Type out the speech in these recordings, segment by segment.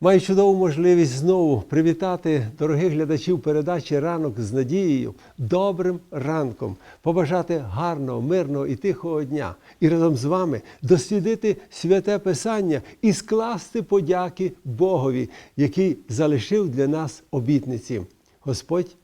Маю чудову можливість знову привітати дорогих глядачів передачі Ранок з надією, добрим ранком, побажати гарного, мирного і тихого дня і разом з вами дослідити святе Писання і скласти подяки Богові, який залишив для нас обітниці. Господь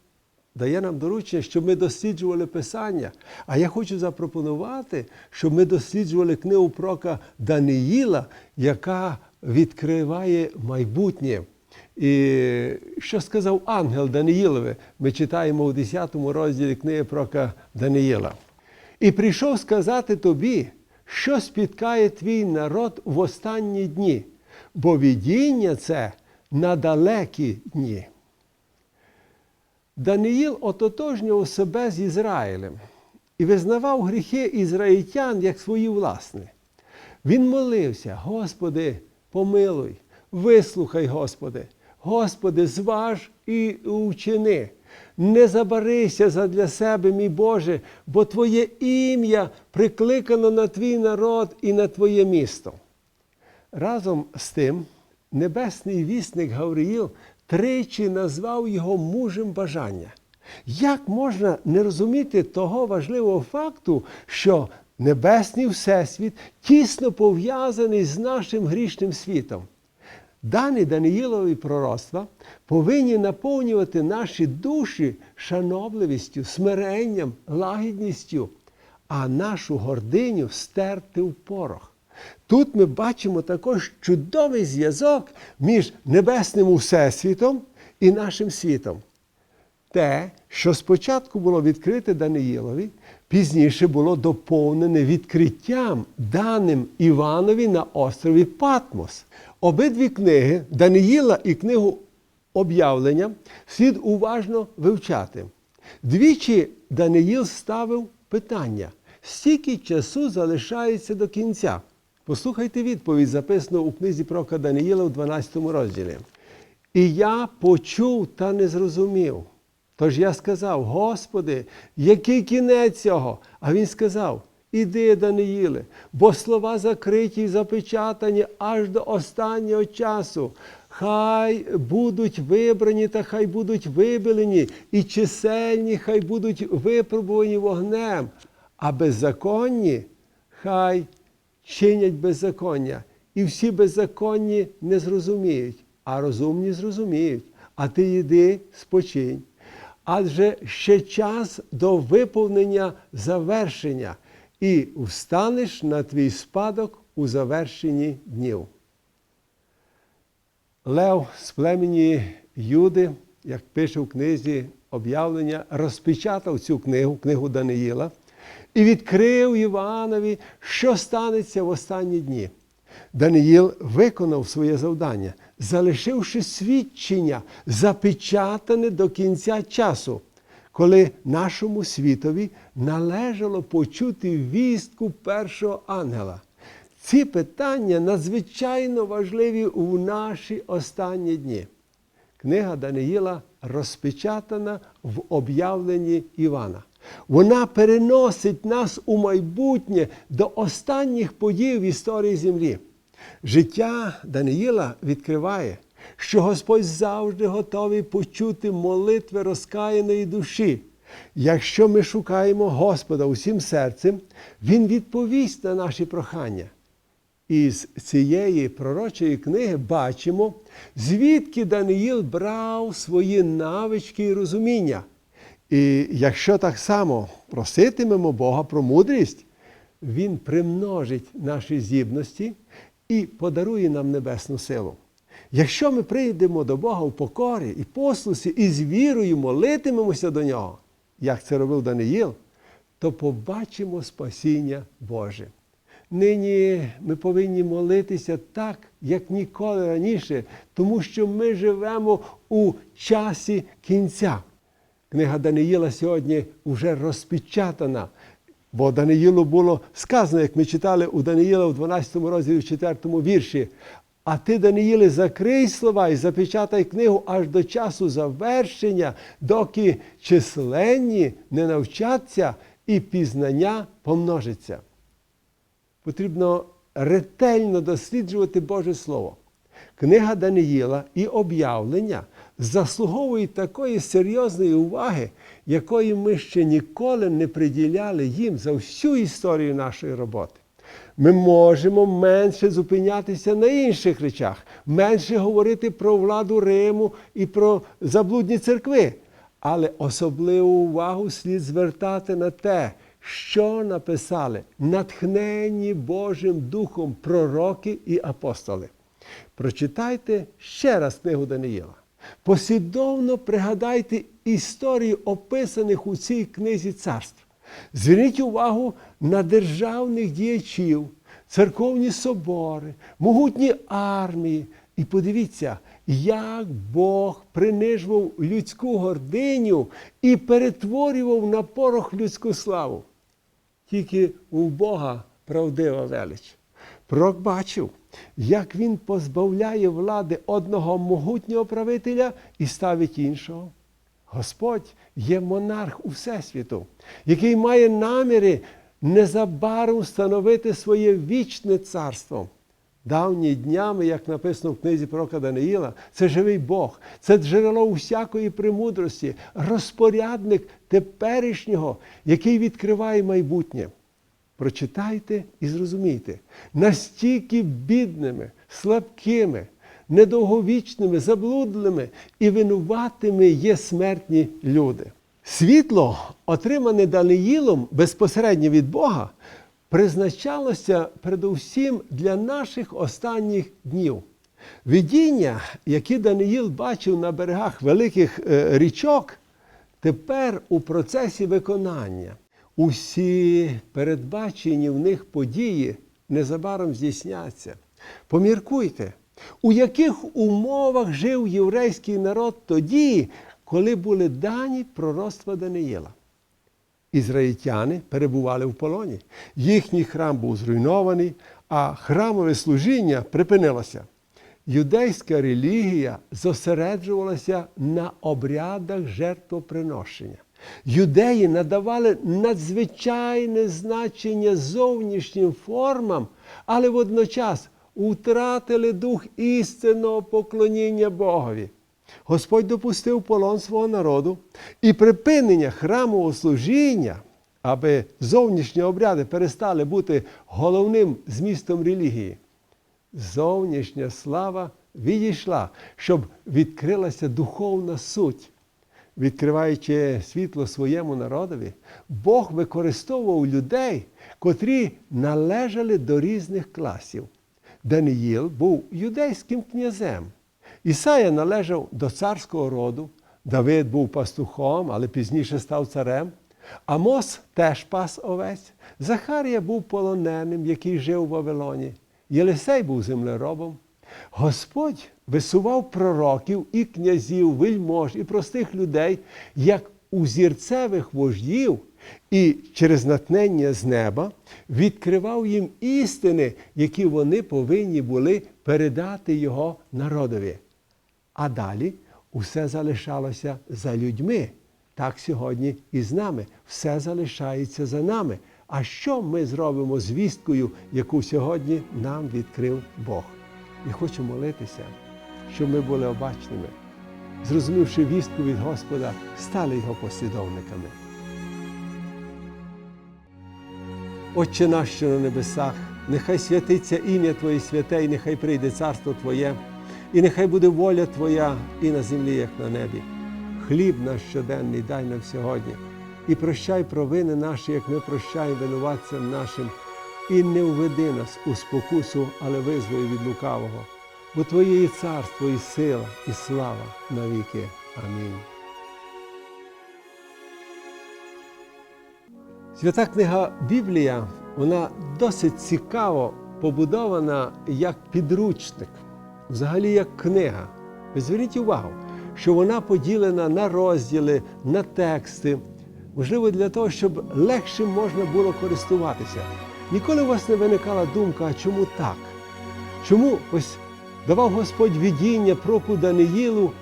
дає нам доручення, щоб ми досліджували Писання. А я хочу запропонувати, щоб ми досліджували книгу прока Даниїла, яка відкриває майбутнє. І що сказав ангел Даниїлове? Ми читаємо у 10 розділі книги прока Даниїла. І прийшов сказати тобі, що спіткає твій народ в останні дні, бо видіння це на далекі дні. Даниїл ототожнював себе з Ізраїлем і визнавав гріхи ізраїльтян як свої власні. Він молився, Господи, помилуй, вислухай, Господи, Господи, зваж і учини. Не забарися задля себе, мій Боже, бо Твоє ім'я прикликано на твій народ і на Твоє місто. Разом з тим, небесний вісник Гавриїл тричі назвав його мужем бажання. Як можна не розуміти того важливого факту, що небесний Всесвіт тісно пов'язаний з нашим грішним світом? Дані Даниїлові пророцтва повинні наповнювати наші душі шанобливістю, смиренням, лагідністю, а нашу гординю стерти в порох. Тут ми бачимо також чудовий зв'язок між небесним всесвітом і нашим світом. Те, що спочатку було відкрите Даниїлові, пізніше було доповнене відкриттям, даним Іванові на острові Патмос. Обидві книги Даниїла і книгу об'явлення слід уважно вивчати. Двічі Даниїл ставив питання, скільки часу залишається до кінця. Послухайте відповідь, записану у книзі про Даниїла у 12 розділі. І я почув та не зрозумів. Тож я сказав: Господи, який кінець цього? А він сказав: Іди, Даниїле, бо слова закриті і запечатані аж до останнього часу. Хай будуть вибрані та хай будуть вибілені, і чисельні, хай будуть випробувані вогнем, а беззаконні хай чинять беззаконня. І всі беззаконні не зрозуміють, а розумні зрозуміють. А ти йди, спочинь. Адже ще час до виповнення завершення, і встанеш на твій спадок у завершенні днів. Лев з племені Юди, як пише в книзі об'явлення, розпечатав цю книгу, книгу Даниїла, і відкрив Іванові, що станеться в останні дні. Даниїл виконав своє завдання, залишивши свідчення, запечатане до кінця часу, коли нашому світові належало почути вістку першого ангела. Ці питання надзвичайно важливі у наші останні дні. Книга Даниїла розпечатана в об'явленні Івана. Вона переносить нас у майбутнє до останніх подій в історії землі. Життя Даниїла відкриває, що Господь завжди готовий почути молитви розкаяної душі. Якщо ми шукаємо Господа усім серцем, Він відповість на наші прохання. Із цієї пророчої книги бачимо, звідки Даниїл брав свої навички і розуміння. І якщо так само проситимемо Бога про мудрість, Він примножить наші здібності і подарує нам небесну силу. Якщо ми прийдемо до Бога в покорі і послусі, і з вірою молитимемося до Нього, як це робив Даниїл, то побачимо спасіння Боже. Нині ми повинні молитися так, як ніколи раніше, тому що ми живемо у часі кінця. Книга Даниїла сьогодні вже розпечатана, бо Даниїлу було сказано, як ми читали у Даниїла в 12 розділі, в 4 вірші. А ти, Даниїле, закрий слова і запечатай книгу аж до часу завершення, доки численні не навчаться і пізнання помножиться. Потрібно ретельно досліджувати Боже Слово. Книга Даниїла і об'явлення заслуговують такої серйозної уваги, якої ми ще ніколи не приділяли їм за всю історію нашої роботи. Ми можемо менше зупинятися на інших речах, менше говорити про владу Риму і про заблудні церкви. Але особливу увагу слід звертати на те, що написали натхнені Божим Духом пророки і апостоли. Прочитайте ще раз книгу Даниїла. Послідовно пригадайте історії, описаних у цій книзі царств. Зверніть увагу на державних діячів, церковні собори, могутні армії. І подивіться, як Бог принижував людську гординю і перетворював на порох людську славу. Тільки у Бога правдива велич. Пророк бачив, як він позбавляє влади одного могутнього правителя і ставить іншого. Господь є монарх у Всесвіту, який має наміри незабаром встановити своє вічне царство. Давні днями, як написано в книзі пророка Даниїла, це живий Бог, це джерело усякої премудрості, розпорядник теперішнього, який відкриває майбутнє. Прочитайте і зрозумійте, настільки бідними, слабкими, недовговічними, заблудлими і винуватими є смертні люди. Світло, отримане Даниїлом безпосередньо від Бога, призначалося передусім для наших останніх днів. Видіння, які Даниїл бачив на берегах великих е, річок, тепер у процесі виконання. Усі передбачені в них події незабаром здійсняться. Поміркуйте, у яких умовах жив єврейський народ тоді, коли були дані пророцтва Даниїла. Ізраїльтяни перебували в полоні. Їхній храм був зруйнований, а храмове служіння припинилося. Юдейська релігія зосереджувалася на обрядах жертвоприношення. Юдеї надавали надзвичайне значення зовнішнім формам, але водночас втратили дух істинного поклоніння Богові. Господь допустив полон свого народу і припинення храмового служіння, аби зовнішні обряди перестали бути головним змістом релігії. Зовнішня слава відійшла, щоб відкрилася духовна суть. Відкриваючи світло своєму народові, Бог використовував людей, котрі належали до різних класів. Даниїл був юдейським князем. Ісая належав до царського роду, Давид був пастухом, але пізніше став царем. Амос теж пас овець. Захарія був полоненим, який жив у Вавилоні. Єлисей був землеробом. Господь висував пророків і князів, вельмож і простих людей, як узірцевих вождів, і через натнення з неба відкривав їм істини, які вони повинні були передати його народові. А далі усе залишалося за людьми. Так сьогодні і з нами. Все залишається за нами. А що ми зробимо з вісткою, яку сьогодні нам відкрив Бог? І хочу молитися, щоб ми були обачними, зрозумівши вістку від Господа, стали його послідовниками. Отче наш, що на небесах, нехай святиться ім'я Твоє святе, і нехай прийде царство Твоє, і нехай буде воля Твоя і на землі, як на небі. Хліб наш щоденний дай нам сьогодні, і прощай провини наші, як ми прощаємо винуватцям нашим, і не введи нас у спокусу, але визволи від лукавого. Бо Твоє є царство, і сила, і слава навіки. Амінь. Свята книга Біблія, вона досить цікаво побудована як підручник, взагалі як книга. Ви зверніть увагу, що вона поділена на розділи, на тексти, можливо, для того, щоб легше можна було користуватися. Ніколи у вас не виникала думка, а чому так? Чому ось давав Господь видіння проку Даниїлу,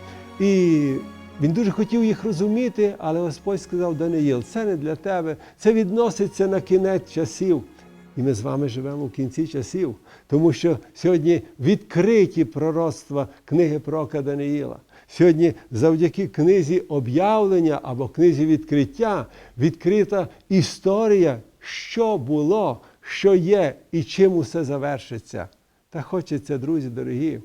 і він дуже хотів їх розуміти, але Господь сказав Даниїл, це не для тебе, це відноситься на кінець часів. І ми з вами живемо в кінці часів, тому що сьогодні відкриті пророцтва книги пророка Даниїла. Сьогодні завдяки книзі об'явлення або книзі відкриття відкрита історія, що було, що є і чим усе завершиться. Та хочеться, друзі дорогі,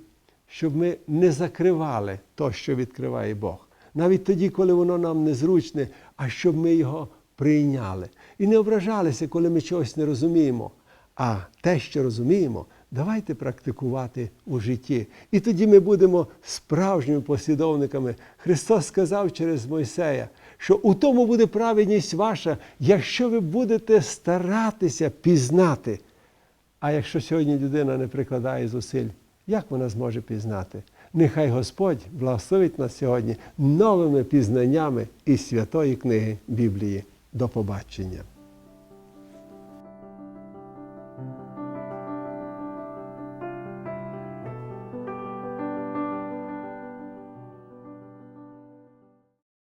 щоб ми не закривали то, що відкриває Бог. Навіть тоді, коли воно нам незручне, а щоб ми його прийняли. І не ображалися, коли ми чогось не розуміємо. А те, що розуміємо, давайте практикувати у житті. І тоді ми будемо справжніми послідовниками. Христос сказав через Мойсея, що у тому буде праведність ваша, якщо ви будете старатися пізнати. А якщо сьогодні людина не прикладає зусиль, як вона зможе пізнати? Нехай Господь благословить нас сьогодні новими пізнаннями із святої книги Біблії. До побачення.